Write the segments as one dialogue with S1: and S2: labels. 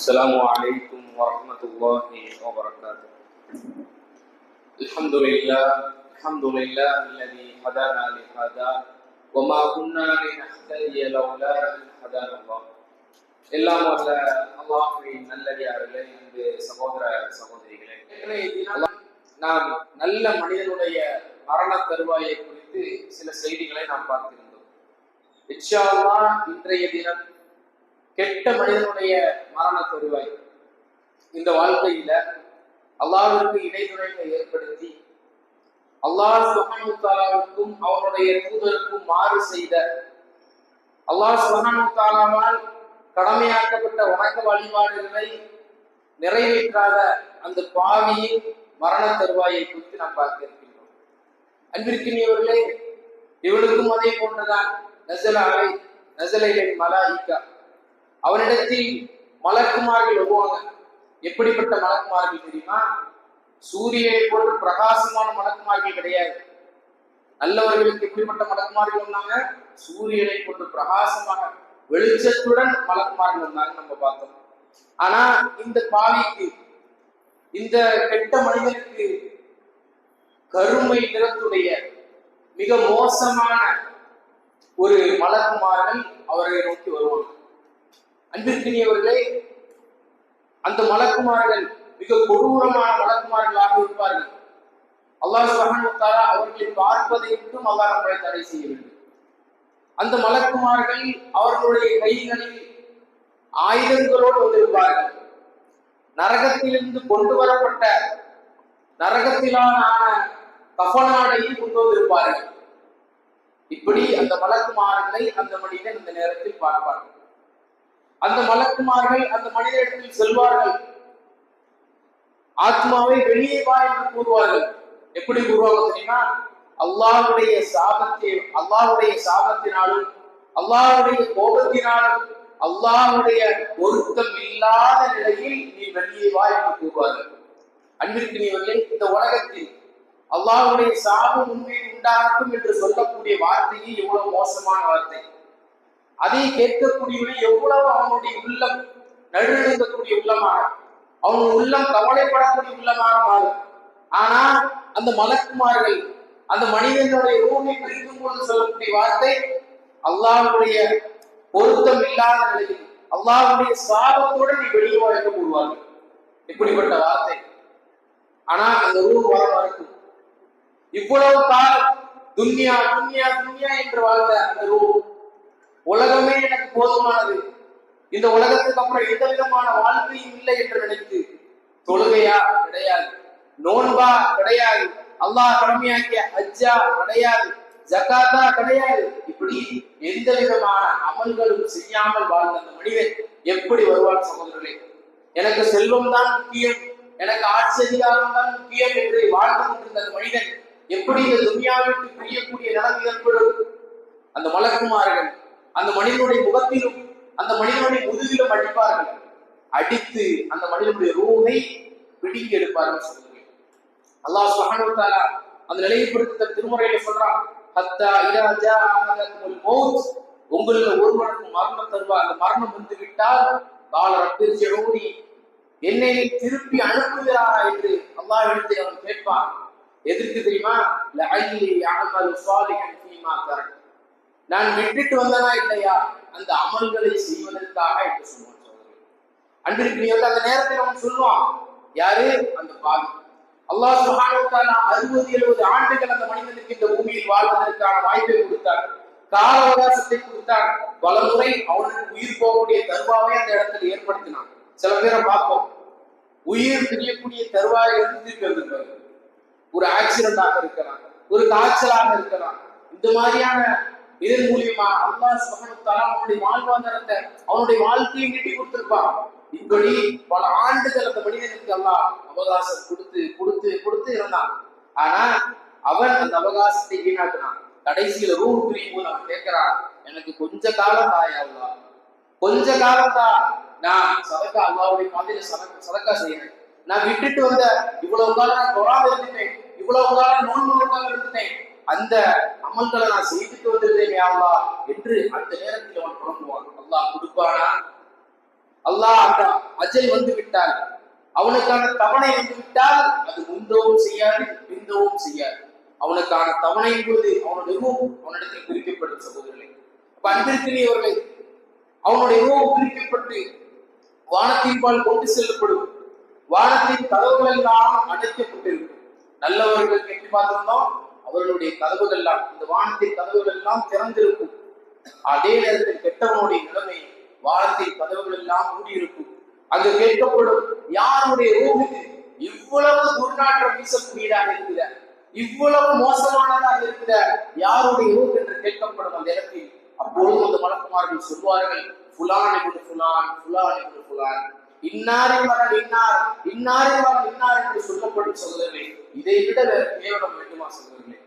S1: السلام عليكم ورحمة الله وبركاته الحمد لله الحمد لله الذي هدانا لهذا وما كنا لنهتدي لولا أن هدانا الله எல்லாம் வல்ல அல்லாஹுவின் நல்லடியார்களே இந்த சகோதர சகோதரிகளே நாம் நல்ல மனிதனுடைய மரண தருவாயை குறித்து சில செய்திகளை நாம் பார்த்திருந்தோம் இன்றைய தினம் கெட்ட மனிதனுடைய மரண தருவாய் இந்த வாழ்க்கையில அல்லாவிற்கு இடைத்துறைகளை ஏற்படுத்தி அல்லாஹ் சுகமுத்தாலாவுக்கும் அவனுடைய தூதருக்கும் மாறு செய்த அல்லாஹ் சுகமுத்தாலாவால் கடமையாக்கப்பட்ட வணக்க வழிபாடுகளை நிறைவேற்றாத அந்த பாவியின் மரண தருவாயை குறித்து நாம் பார்க்க இருக்கின்றோம். அன்பிற்கினியவர்களே இவனுக்கும் அதே போன்றுதான். நசலாவை நசலைகளின் மலாயிக்கா. அவனிடத்தில் மலக்குமார்கள் வருவாங்க. எப்படிப்பட்ட மலக்குமார்கள் தெரியுமா? சூரியனை போன்று பிரகாசமான மலக்குமார்கள் கிடையாது. நல்லவர்களுக்கு எப்படிப்பட்ட மலக்குமார்கள் வந்தாங்க? சூரியனை போன்று பிரகாசமாக வெளிச்சத்துடன் மலக்குமார்கள் வந்தாங்க நம்ம பார்த்தோம். ஆனா இந்த பாவிக்கு இந்த கெட்ட மனிதனுக்கு கருமை நிறத்துடைய மிக மோசமான ஒரு மலக்குமார்கள் அவரை நோக்கி வருவாங்க. அன்பிற்கினியவர்களே அந்த மலக்குமார்கள் மிக கொடூரமான மலக்குமார்களாக இருப்பார்கள். அல்லாஹ் சுபஹானுத்தாரா அவர்களை பார்ப்பதற்கும் அல்லாஹ் நம்மளை தடை செய்ய வேண்டும் அந்த மலக்குமார்கள் அவர்களுடைய கைகளில் ஆயுதங்களோடு வந்திருப்பார்கள். நரகத்திலிருந்து கொண்டு வரப்பட்ட நரகத்திலான கஃனாடையை கொண்டு வந்திருப்பார்கள். இப்படி அந்த மலக்குமார்களை அந்த மனிதன் அந்த நேரத்தில் பார்ப்பார்கள் அந்த மலக்குமார்கள் அந்த மனிதனிடத்தில் செல்வார்கள். ஆத்மாவை வெளியே வா என்று கூறுவார்கள். எப்படி கூறுவாங்க தெரியுமா? அல்லாவுடைய சாபத்தை அல்லாவுடைய சாபத்தினாலும் அல்லாவுடைய கோபத்தினாலும் அல்லாவுடைய பொருத்தம் இல்லாத நிலையில் நீ வெளியே வா என்று கூறுவார்கள். அன்பிற்கினியவர்களே இந்த உலகத்தில் அல்லாவுடைய சாபம் உண்மையில் உண்டாகட்டும் என்று சொல்லக்கூடிய வார்த்தையே எவ்வளவு மோசமான வார்த்தை. அதை கேட்கக்கூடியவனை எவ்வளவு அவனுடைய உள்ளம் நடுநடுங்கக்கூடிய உள்ளமாக அவன் உள்ளம் கவலைப்படக்கூடிய உள்ளமாக மாறும். ஆனா அந்த மலக்குமார்கள் அந்த மனிதனுடைய ரூமை பிரிக்கும் போது சொல்லக்கூடிய வார்த்தை அல்லாவுடைய பொருத்தம் இல்லாத நிலையில் அல்லாவுடைய சாபத்தோடு நீ வெளியே வா கூடுவார்கள் இப்படிப்பட்ட வார்த்தை. ஆனா அந்த ரூ வாழ மறுக்கும் இவ்வளவு காலம் துன்யா துன்யா துன்யா என்று வாழ்ந்த அந்த ரூ உலகமே எனக்கு போதுமானது இந்த உலகத்துக்கு அப்புறம் எந்த விதமான வாழ்க்கையும் இல்லை என்று நினைத்து தொழுகையா? கிடையாது. நோன்பா? கிடையாது. அல்லாஹ் கடமையாக்கிய ஹஜ்ஜா? கிடையாது. ஜக்காத்தா? கிடையாது. இப்படி எந்த விதமான அமல்களும் செய்யாமல் வாழ்ந்த அந்த மனிதன் எப்படி வருவான் சகோதரர்களே? எனக்கு செல்வம் தான் முக்கியம். எனக்கு ஆட்சி அதிகாரம் தான் முக்கியம் என்று வாழ்ந்து கொண்டிருந்த அந்த மனிதன் எப்படி இந்த துன்யாவிற்கு பிரியக்கூடிய நிலம் ஏற்படும் அந்த மலக்குமார்கள் அந்த மனிதனுடைய முகத்திலும் அந்த மனிதனுடைய முதுகிலும் அடிப்பார்கள். அடித்து அந்த மனிதனுடைய ரூஹை பிடிங்கி எடுப்பார்கள் சொல்லுங்கள் அல்லாஹ் சுப்ஹானஹு அந்த நிலையை குறித்து தன் திருமுறையில சொல்றான். ஹத்தா இதா மௌத். உங்களில் ஒருவனுக்கு மரணம் தருவா அந்த மரணம் வந்து விட்டால் கால ரப்பிர்ஜிஊனி என்னை திருப்பி அனுப்புகிறாரா என்று அல்லாஹ் இடத்தில் அவன் கேட்பான். எதற்கு தெரியுமா? நான் விட்டுட்டு வந்தனா இல்லையா? அந்த அமல்களை செய்வதற்காக என்று சொல்லுவான் அன்பிற்கு நீ அந்த நேரத்தில் அவன் சொல்லுவான் யாரு? அந்த பாவி. அல்லாஹ் சுப்ஹானஹு வ தஆலா 60 70 ஆண்டுகள் அந்த மனிதனுக்கு இந்த பூமியில் வாழ்வதற்கான வாய்ப்பை கொடுத்தார். கால அவகாசத்தை கொடுத்தார். பல முறை அவனுக்கு உயிர் போகக்கூடிய தருவாவை அந்த இடத்துல ஏற்படுத்தினான். சில பேரை பார்ப்போம். உயிர் பிரியக்கூடிய தருவாயை இருந்து திருப்பி வந்திருப்பாரு ஒரு ஆக்சிடென்டாக இருக்கலாம். ஒரு காய்ச்சலாக இருக்கலாம். இந்த மாதிரியான இதன் மூலியமா அல்லாஹ் சுப்ஹானஹு அவனுடைய வாழ்வாதாரத்தை அவனுடைய வாழ்க்கையை நீட்டி கொடுத்திருப்பான். இப்படி பல ஆண்டுகள் அந்த மனிதனுக்கு அல்லாஹ் அவகாசம் கொடுத்து கொடுத்து கொடுத்து இருந்தான். ஆனா அவன் அந்த அவகாசத்தை வீணாக்குனான். கடைசியில ரூ பிரியும் போது அவன் கேட்கிறான் எனக்கு கொஞ்ச காலம் தாயா அல்லா கொஞ்ச காலம் தான் நான் சதக்கா அல்லாவுடைய மாதிரி சதக்கா சதக்கா செய்யறேன். நான் விட்டுட்டு வந்த இவ்வளவு காலம் நான் தொழாம இருந்துட்டேன். இவ்வளவு காலம் நோன்பு நோக்காம இருந்துட்டேன். அந்த அமல்களை நான் செய்துட்டு வந்திருந்தேன் அல்லா என்று அந்த நேரத்தில் அவன் புலம்புவான். அல்லாஹ் கொடுப்பானா? அல்லாஹ் அந்த அஜல் வந்து விட்டால் அவனுக்கான தவணை வந்து விட்டால் அது முந்தவும் செய்யாது பிந்தவும் செய்யாது. அவனுக்கான தவணை என்பது அவனுடைய ரூம் அவனிடத்தில் பிரிக்கப்படும் சகோதரர்களே. அப்ப அன்பிற்கினியவர்களே அவனுடைய ரூம் குறிக்கப்பட்டு வானத்தின் பால் கொண்டு செல்லப்படும். வானத்தின் கதவுகள் எல்லாம் அடைக்கப்பட்டிருக்கும் நல்லவர்கள் கேட்டு பார்த்திருந்தோம். அவர்களுடைய கதவுகள் எல்லாம் இந்த வானத்தின் கதவுகள் எல்லாம் திறந்திருக்கும். அதே நேரத்தில் கெட்டவனுடைய நிலைமை வானத்தின் கதவுகள் எல்லாம் மூடியிருக்கும். அங்கு கேட்கப்படும் யாருடைய ரூமுக்கு இவ்வளவு துர்நாற்றம் வீசக்கூடியதாக இருக்கிற இவ்வளவு மோசமானதாக இருக்கிற யாருடைய ரூம் என்று கேட்கப்படும் அந்த இடத்தில்? அப்பொழுது அந்த மலக்குமார்கள் சொல்வார்கள் புலான் என்று ஃபுலான் புலான் என்று ஃபுலான். இன்னாரின் மகன் இன்னார் இன்னாரின் மகன் இன்னார் என்று சொல்லப்படும் சகோதரர்களே இதை விட வேறு கேவலம் வேண்டுமா சகோதரர்களே?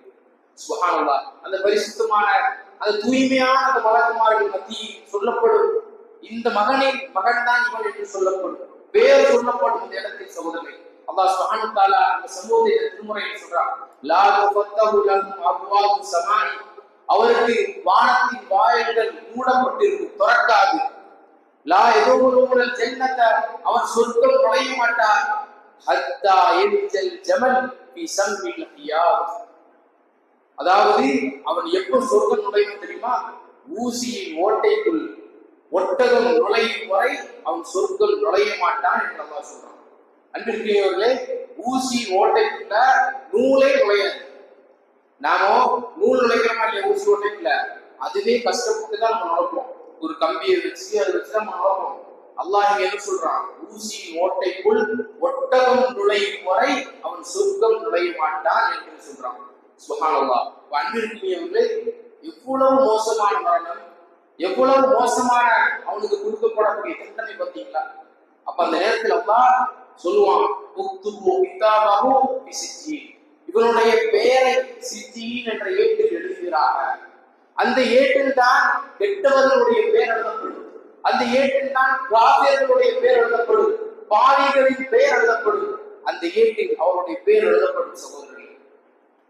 S1: சுபஹானல்லா அந்த பரிசுத்தமான அந்த தூய்மையான அந்த மலக்குமார்கள் மத்தியில் சொல்லப்படும். இந்த மகனின் மகன் தான் இவன் என்று சொல்லப்படும். பேர் சொல்லப்படும் இந்த இடத்தில் சகோதரர்களே. அல்லாஹ் சுப்ஹானஹு தாலா அந்த சமூகத்தை திருமுறையில் சொல்றான். லா துஃபத்தஹு லஹும் அப்வாபு ஸமானி அவருக்கு வானத்தின் வாயில்கள் மூடப்பட்டிருக்கும் திறக்காது. லா ஏதோ ஒரு ஊரல் ஜென்னத. அவன் சொர்க்கம் நுழைய மாட்டான். ஹத்தா எரிச்சல் ஜமல் பி சம்மில் ஹியாத். அதாவது அவன் எப்ப சொர்க்கம் நுழையும் தெரியுமா? ஊசியின் ஓட்டைக்குள் ஒட்டகம் நுழையும் வரை அவன் சொர்க்கம் நுழைய மாட்டான் என்று அல்லாஹ் சொல்றான். அன்பிற்குரியவர்களே ஊசி ஓட்டைக்குள்ள நூலே நுழையாது. நாமோ நூல் நுழைக்கிற மாதிரி இல்லையா ஊசி ஓட்டைக்குள்ள? அதுவே கஷ்டப்பட்டு தான் நம்ம நுழைப்போம். ஒரு கம்பியை வச்சு அதை வச்சு நம்ம நுழைப்போம். அல்லாஹ் என்ன சொல்றான்? ஊசி ஓட்டைக்குள் ஒட்டகம் நுழையும் வரை அவன் சொர்க்கம் நுழைய மாட்டான் என்று சொல்றான். சுகானல்லா அப்ப அன்பிற்குரியவர்களே எவ்வளவு மோசமான மரணம் எவ்வளவு மோசமான அவனுக்கு கொடுக்கப்படக்கூடிய தண்டனை பார்த்தீங்களா? அப்ப அந்த நேரத்துல அப்பா சொல்லுவான் இவனுடைய பெயரை சித்தியின் என்ற ஏட்டில் எழுதுகிறாங்க. அந்த ஏட்டில் தான் கெட்டவர்களுடைய பெயர் எழுதப்படும். அந்த ஏட்டில் தான் காவியர்களுடைய பெயர் எழுதப்படும். பாவிகளின் பெயர் எழுதப்படும். அந்த ஏட்டில் அவருடைய பெயர் எழுதப்படும் சகோதரர்கள்.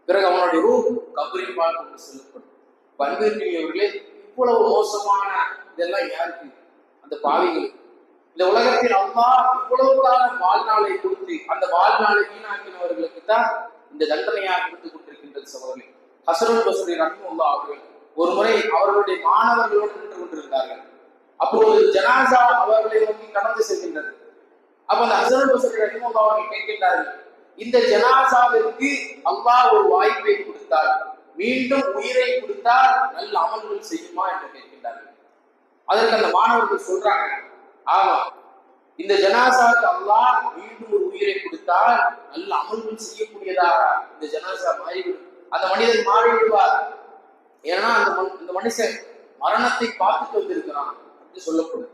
S1: பிறகு அவனுடைய ரூ கபரின் பால் கொண்டு செல்லப்படும். பண்பிற்குரியவர்களே இவ்வளவு மோசமான இதெல்லாம் யாருக்கு? அந்த பாவிகளுக்கு. இந்த உலகத்தில் அம்மா இவ்வளவு காலம் வாழ்நாளை கொடுத்து அந்த வாழ்நாளை வீணாக்கினவர்களுக்கு தான் இந்த தண்டனையாக கொடுத்து கொண்டிருக்கின்றது சகோதரி ஹசரத் பசுரி ரஹ்முல்லா அவர்கள் ஒரு முறை அவர்களுடைய மாணவர்களோடு நின்று கொண்டிருந்தார்கள். அப்போது ஜனாசா அவர்களை நோக்கி கடந்து செல்கின்றது அப்ப அந்த ஹசரத் பசுரி ரஹ்முல்லா அவர்கள் கேட்கின்றார்கள் இந்த ஜனாசாவிற்கு அல்லாஹ் ஒரு வாய்ப்பை கொடுத்தார். மீண்டும் உயிரை கொடுத்தால் நல்ல அமல்கள் செய்யுமா என்று கேட்கின்றார்கள். அதற்கு அந்த மாணவர்கள் சொல்றாங்க ஆமா இந்த ஜனாசாவுக்கு அல்லாஹ் மீண்டும் ஒரு உயிரை கொடுத்தால் நல்ல அமல்கள் செய்யக்கூடியதா? இந்த ஜனாசா மாறிவிடும். அந்த மனிதன் மாறிவிடுவார். ஏன்னா அந்த மனு- இந்த மனுஷன் மரணத்தை பார்த்துட்டு வந்திருக்கிறான் அப்படின்னு சொல்லப்படுது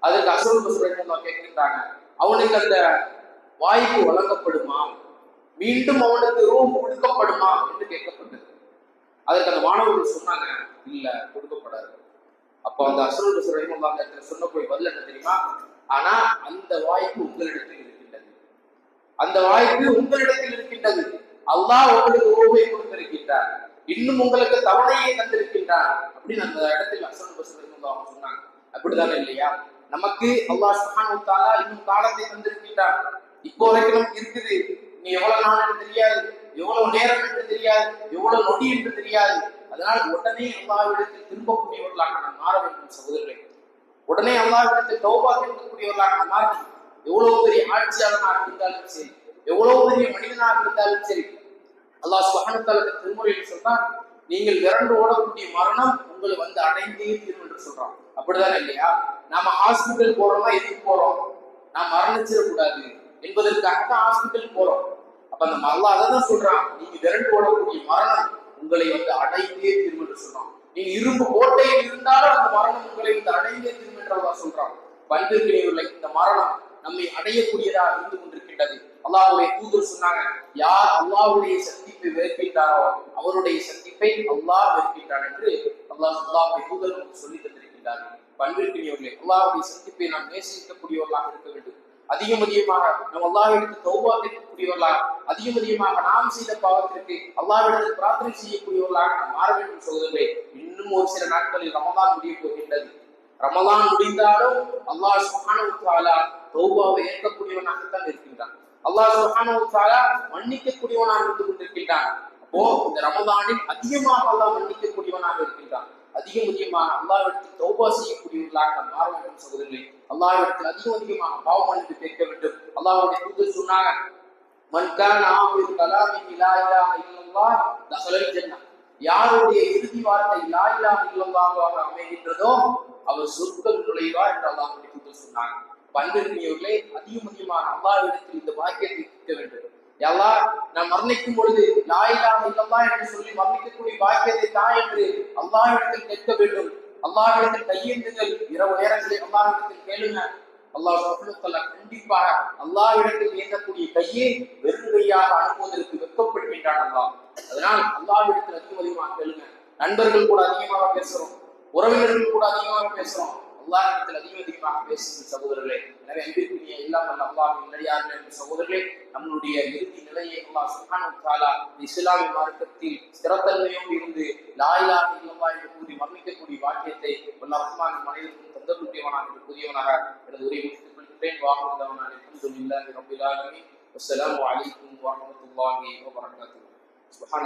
S1: அதற்கு அசுரம் பசுரன் கேட்கின்றாங்க அவனுக்கு அந்த வாய்ப்பு வழங்கப்படுமா? மீண்டும் அவனுக்கு ரூம் கொடுக்கப்படுமா என்று கேட்கப்பட்டது. அதற்கு அந்த மாணவர்கள் சொன்னாங்க இல்ல கொடுக்கப்படாது. அப்போ அந்த அசோல் பசுரன் அந்த சொன்ன போய் பதில் என்ன தெரியுமா? ஆனா அந்த வாய்ப்பு உங்களிடத்தில் இருக்கின்றது. அந்த வாய்ப்பு உங்களிடத்தில் இருக்கின்றது. அல்லாஹ் உங்களுக்கு ரூபை கொடுத்திருக்கின்றார். இன்னும் உங்களுக்கு தவணையை தந்திருக்கின்றார். அப்படின்னு அந்த இடத்தில் அசன் பசுரன் அவங்க சொன்னாங்க. அப்படிதானே இல்லையா? நமக்கு அல்லாஹ் சுப்ஹானஹு இன்னும் காலத்தை தந்திருக்கின்றார் இப்போ வரைக்கும் இருக்குது. நீ எவ்வளவு நாள் என்று தெரியாது எவ்வளவு நேரம் என்று தெரியாது எவ்வளவு நொடி என்று தெரியாது. அதனால் உடனே அல்லாவிடத்தில் திரும்பக்கூடியவர்களாக நாம் மாற வேண்டும் சகோதரர்களே. உடனே அல்லாவிடத்தில் தௌபா கேட்கக்கூடியவர்களாக நாம் மாறி எவ்வளவு பெரிய ஆட்சியாளனாக இருந்தாலும் சரி எவ்வளவு பெரிய மனிதனாக இருந்தாலும் சரி அல்லாஹ் சுப்ஹானஹு திருமுறையில் சொல்றான் நீங்கள் விரண்டு ஓடக்கூடிய மரணம் உங்களை வந்து அடைந்தே தீரும் என்று சொல்றோம் அப்படிதானே இல்லையா? நாம ஹாஸ்பிட்டல் போறோம்னா எதுக்கு போறோம்? நாம் மரணிச்சிடக்கூடாது. என்பதற்காக தான் ஹாஸ்பிட்டல் போறோம். அப்ப அந்த அல்லாஹ் அதை தான் சொல்றான் நீங்க விரண்டு ஓடக்கூடிய மரணம் உங்களை வந்து அடைந்தே திரும்ப என்று சொல்றான் நீங்க இரும்பு கோட்டையில் இருந்தாலும் அந்த மரணம் உங்களை வந்து அடைந்தே திரும்ப என்று அல்லாஹ் சொல்றான். பண்பிற்கிடையுள்ள இந்த மரணம் நம்மை அடையக்கூடியதா இருந்து கொண்டிருக்கின்றது. அல்லாவுடைய தூதர் சொன்னாங்க யார் அல்லாவுடைய சந்திப்பை வெறுக்கின்றாரோ அவருடைய சந்திப்பை அல்லாஹ் வெறுக்கின்றான் என்று அல்லாஹ் அல்லாவுடைய தூதர் நமக்கு சொல்லி தந்திருக்கின்றார்கள் பண்பிற்கிடையவர்களே அல்லாவுடைய சந்திப்பை நாம் நேசிக்கக்கூடியவர்களாக இருக்க வேண்டும். அதிகம் அதிகமாக நம் அல்லாஹ்விடத்து தௌபா கேட்கக்கூடியவர்களாக அதிகம் அதிகமாக நாம் செய்த பாவத்திற்கு அல்லாஹ்விடத்தில் பிரார்த்தனை செய்யக்கூடியவர்களாக நாம் மாற வேண்டும் சகோதரர்களே இன்னும் ஒரு சில நாட்களில் ரமதான் முடிய போகின்றது. ரமதான் முடிந்தாலும் அல்லாஹ் சுப்ஹானஹு வ தௌபாவை ஏற்கக்கூடியவனாகத்தான் இருக்கின்றான். அல்லாஹ் சுப்ஹானஹு வ மன்னிக்கக்கூடியவனாக இருந்து கொண்டிருக்கின்றான். அப்போ இந்த ரமதானில் அதிகமாக அல்லாஹ் மன்னிக்கக்கூடியவனாக இருக்கின்றான். அதிகம் முக்கியமாக அல்லாவிடத்தில் தௌபா செய்யக்கூடியவர்களாக நாம் மாற வேண்டும் சகோதரர்களே அல்லாவிடத்தில் அதிக அதிகமாக பாவம் மன்னிப்பு கேட்க வேண்டும். அல்லாவுடைய தூதர் சொன்னாங்க மன் ஆமிர் கலாமி இலா இலா இல்லல்லா தஹலல் யாருடைய இறுதி வார்த்தை இலா இலா இல்லல்லாவாக அமைகின்றதோ அவர் சொர்க்கம் நுழைவார் என்று அல்லாஹ்வுடைய தூதர் சொன்னாங்க. பண்பிற்குரியவர்களே அதிக முக்கியமாக அல்லாவிடத்தில் இந்த வாக்கியத்தை கேட்க வேண்டும். எல்லா நான் மரணிக்கும் பொழுது லா இல்லல்லா என்று சொல்லி மரணிக்கக்கூடிய வாக்கியத்தை தான் என்று அல்லாஹிடத்தில் கேட்க வேண்டும். அல்லாஹிடத்தில் கையேந்துங்கள் இரவு நேரங்களில் அல்லாஹிடத்தில் கேளுங்க. அல்லாஹ் சொல்லுத்தல்ல கண்டிப்பாக அல்லாஹிடத்தில் இயங்கக்கூடிய கையை வெறும் கையாக அனுப்புவதற்கு வெட்கப்படுகின்றான் அல்லாஹ். அதனால் அல்லாஹிடத்தில் அதிகம் அதிகமாக கேளுங்க. நண்பர்கள் கூட அதிகமாக பேசுறோம். உறவினர்கள் கூட அதிகமாக பேசுறோம். அல்லாஹ்விடத்தில் அதிகம் அதிகமாக பேசுகிற சகோதரர்களே. எனவே அன்பிற்குரிய இல்லாமல் அல்லாஹ் நல்லடியார்கள் என்ற சகோதரர்களே நம்மளுடைய இறுதி நிலையை அல்லாஹ் சுப்ஹானஹு தஆலா இஸ்லாமிய மார்க்கத்தில் ஸ்திரத்தன்மையோடு இருந்து லாயிலா இல்லவா என்று கூறி மரணிக்கக்கூடிய வாக்கியத்தை அல்லாஹ் ரஹ்மான் மனிதனுக்கும் தந்தக்கூடியவனாக என்று கூறியவனாக எனது உரை முடித்துக் கொள்கிறேன் வாக்குறுதவனான அல்ஹம்துலில்லாஹி ரப்பில் ஆலமீன். வஸ்ஸலாமு அலைக்கும் வரஹ்மத்துல்லாஹி வபரகாத்துஹு. சுப்ஹான